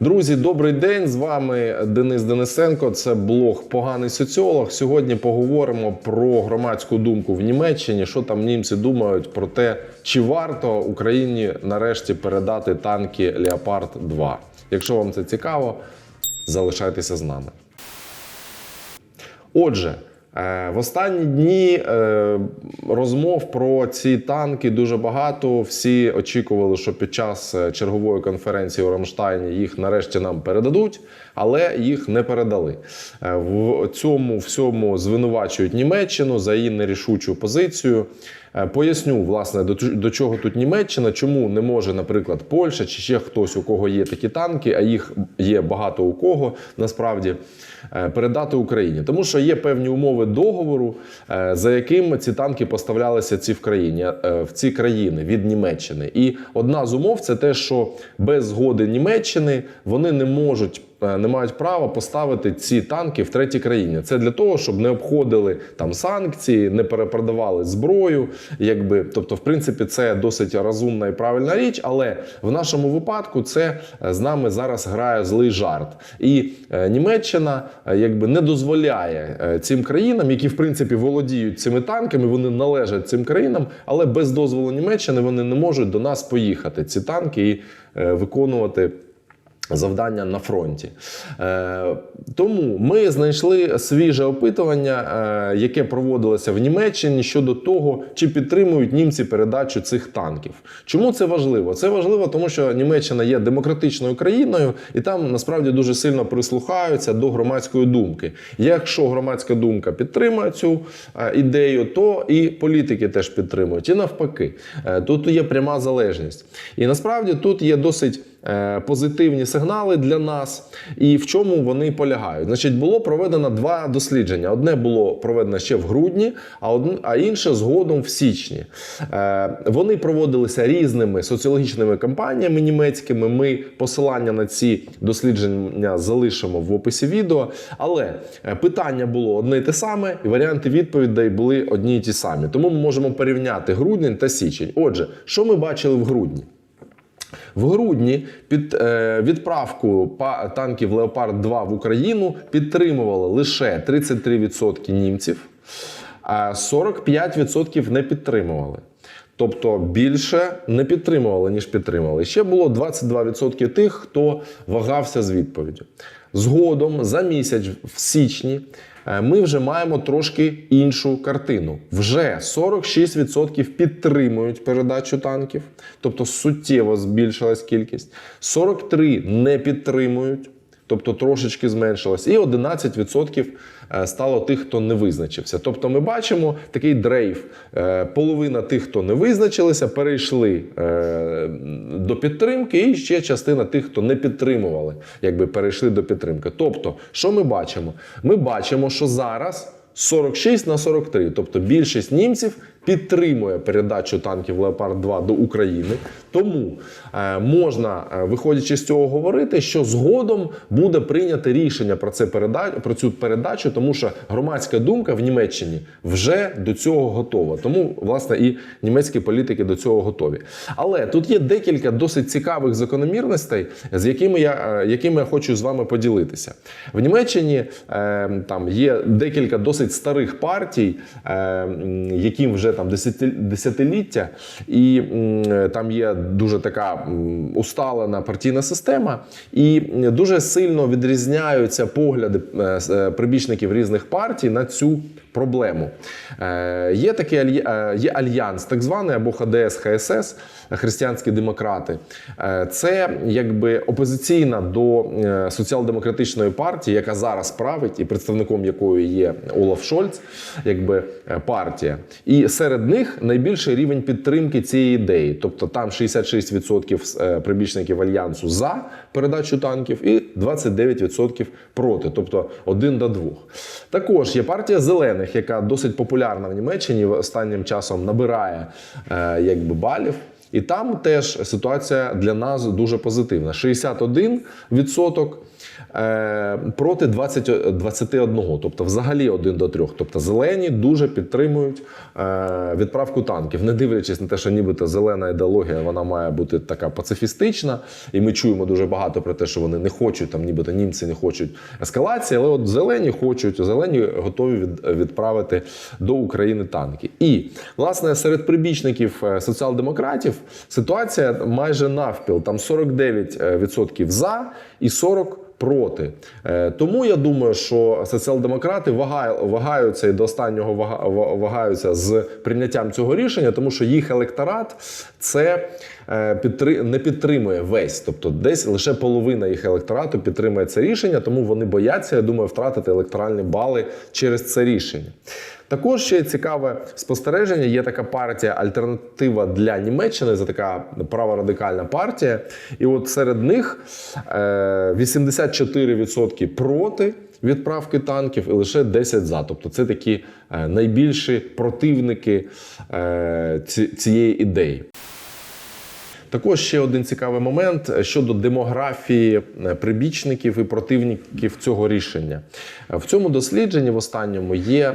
Друзі, добрий день. З вами Денис Денисенко. Це блог Поганий соціолог. Сьогодні поговоримо про громадську думку в Німеччині. Що там німці думають про те, чи варто Україні нарешті передати танки Леопард 2. Якщо вам це цікаво, залишайтеся з нами. Отже, в останні дні е, розмов про ці танки дуже багато. Всі очікували, що під час е, чергової конференції у Рамштайні їх нарешті нам передадуть, але їх не передали. Е, В цьому всьому звинувачують Німеччину за її нерішучу позицію. Е, Поясню, власне, до, до чого тут Німеччина, чому не може, наприклад, Польща чи ще хтось, у кого є такі танки, а їх є багато у кого насправді е, передати Україні. Тому що є певні умови договору, е, за яким ці танки поставлялися ці в країні в ці країни від Німеччини. І одна з умов це те, що без згоди Німеччини вони не можуть. Е, Не мають права поставити ці танки в третій країні. Це для того, щоб не обходили там санкції, не перепродавали зброю. Якби, тобто, в принципі, це досить розумна і правильна річ. Але в нашому випадку це е, з нами зараз грає злий жарт. І е, Німеччина якби не дозволяє цим країнам, які в принципі володіють цими танками, вони належать цим країнам, але без дозволу Німеччини вони не можуть до нас поїхати. Ці танки і виконувати. Завдання на фронті. Е, тому ми знайшли свіже опитування, е, яке проводилося в Німеччині щодо того, чи підтримують німці передачу цих танків. Чому це важливо? Це важливо, тому що Німеччина є демократичною країною, і там насправді дуже сильно прислухаються до громадської думки. Якщо громадська думка підтримує цю е, ідею, то і політики теж підтримують. І навпаки, тут є пряма залежність. І насправді тут є досить позитивні сигнали для нас. І в чому вони полягають? Значить, було проведено два дослідження. Одне було проведено ще в грудні, а інше згодом в січні. Е, вони проводилися різними соціологічними кампаніями німецькими. Ми посилання на ці дослідження залишимо в описі відео. Але е, питання було одне й те саме, і варіанти відповідей були одні й ті самі. Тому ми можемо порівняти грудень та січень. Отже, що ми бачили в грудні? В грудні під е, відправку танків Леопард 2 в Україну підтримували лише 33% німців, а 45% не підтримували. Тобто більше не підтримували, ніж підтримували. Ще було 22% тих, хто вагався з відповіддю. Згодом за місяць в січні е, ми вже маємо трошки іншу картину. Вже 46% підтримують передачу танків, тобто суттєво збільшилась кількість. 43% не підтримують. Тобто трошечки зменшилось, і 11% е, стало тих, хто не визначився. Тобто, ми бачимо такий дрейф. Е, Половина тих, хто не визначилися, перейшли е, до підтримки, і ще частина тих, хто не підтримували, якби перейшли до підтримки. Тобто, що ми бачимо? Ми бачимо, що зараз 46 на 43, тобто більшість німців підтримує передачу танків Леопард 2 до України. Тому е, можна, е, виходячи з цього, говорити, що згодом буде прийнято рішення про це переда... про цю передачу, тому що громадська думка в Німеччині вже до цього готова. Тому, власне, і німецькі політики до цього готові. Але тут є декілька досить цікавих закономірностей, з якими я, е, якими я хочу з вами поділитися. В Німеччині там є декілька досить старих партій, яким вже там десятиліття, і там є дуже така усталена партійна система, і дуже сильно відрізняються погляди е, е, прибічників різних партій на цю проблему. Е, Є такий е, є альянс, так званий або ХДС, ХСС, християнські демократи. Е, Це якби опозиційна до е, соціал-демократичної партії, яка зараз править, і представником якої є Олаф Шольц, якби е, партія. І серед них найбільший рівень підтримки цієї ідеї. Тобто там 66% е, прибічників альянсу за передачу танків і 29% проти, тобто один до двох. Також є партія зелених, яка досить популярна в Німеччині останнім часом набирає е, якби балів. І там теж ситуація для нас дуже позитивна: 61% е, проти 20, 21, тобто взагалі 1 до 3. Тобто зелені дуже підтримують е, відправку танків, не дивлячись на те, що нібито зелена ідеологія вона має бути така пацифістична, і ми чуємо дуже багато про те, що вони не хочуть там, нібито німці не хочуть ескалації, але от зелені хочуть, зелені готові від, відправити до України танки. І власне серед прибічників е, соціал-демократів ситуація майже навпіл, там 49% за і 40% проти. Е, Тому я думаю, що соціал-демократи вагаються і до останнього вагаються з прийняттям цього рішення, тому що їх електорат це е, не підтримує весь. Тобто, десь лише половина їх електорату підтримує це рішення, тому вони бояться, я думаю, втратити електоральні бали через це рішення. Також ще цікаве спостереження. Є така партія Альтернатива для Німеччини. Це така праворадикальна партія. І от серед них е, 84% проти відправки танків і лише 10 за. Тобто це такі е, найбільші противники е, цієї ідеї. Також ще один цікавий момент щодо демографії е, прибічників і противників цього рішення. В цьому дослідженні в останньому є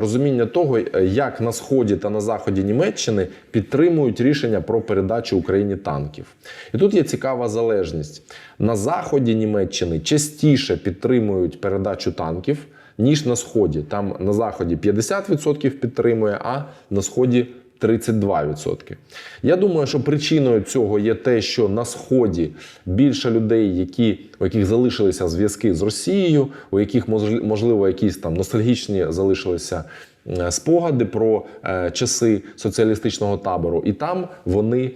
розуміння того, е, як на сході та на заході Німеччини підтримують рішення про передачу Україні танків. І тут є цікава залежність. На заході Німеччини частіше підтримують передачу танків. Ніж на сході. Там на заході 50% підтримує, а на сході 32%. Я думаю, що причиною цього є те, що на сході більше людей, які, у яких залишилися зв'язки з Росією, у яких можливо якісь там ностальгічні залишилися е, спогади про е, часи соціалістичного табору, і там вони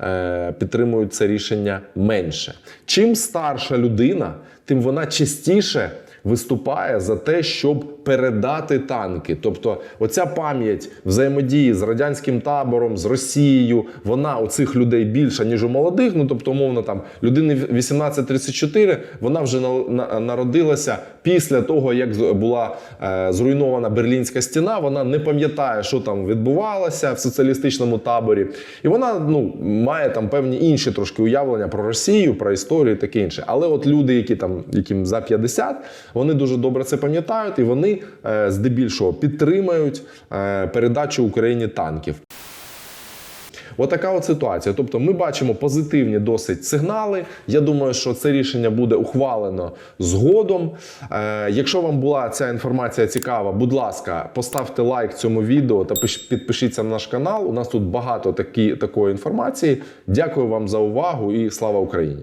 е, підтримують це рішення менше. Чим старша людина, тим вона частіше виступає за те, щоб передати танки. Тобто, оця пам'ять взаємодії з радянським табором, з Росією, вона у цих людей більша, ніж у молодих. Ну тобто, умовно, там людини 18-34, вона вже на- на- народилася після того, як була е, зруйнована Берлінська стіна. Вона не пам'ятає, що там відбувалося в соціалістичному таборі, і вона ну має там певні інші трошки уявлення про Росію, про історію таке інше. Але от люди, які там яким за 50, вони дуже добре це пам'ятають, і вони е, здебільшого підтримують е, передачу Україні танків. Отака от ситуація. Тобто, ми бачимо позитивні досить сигнали. Я думаю, що це рішення буде ухвалено згодом. Е, якщо вам була ця інформація цікава, будь ласка, поставте лайк цьому відео та підпишіться на наш канал. У нас тут багато такі, такої інформації. Дякую вам за увагу і слава Україні!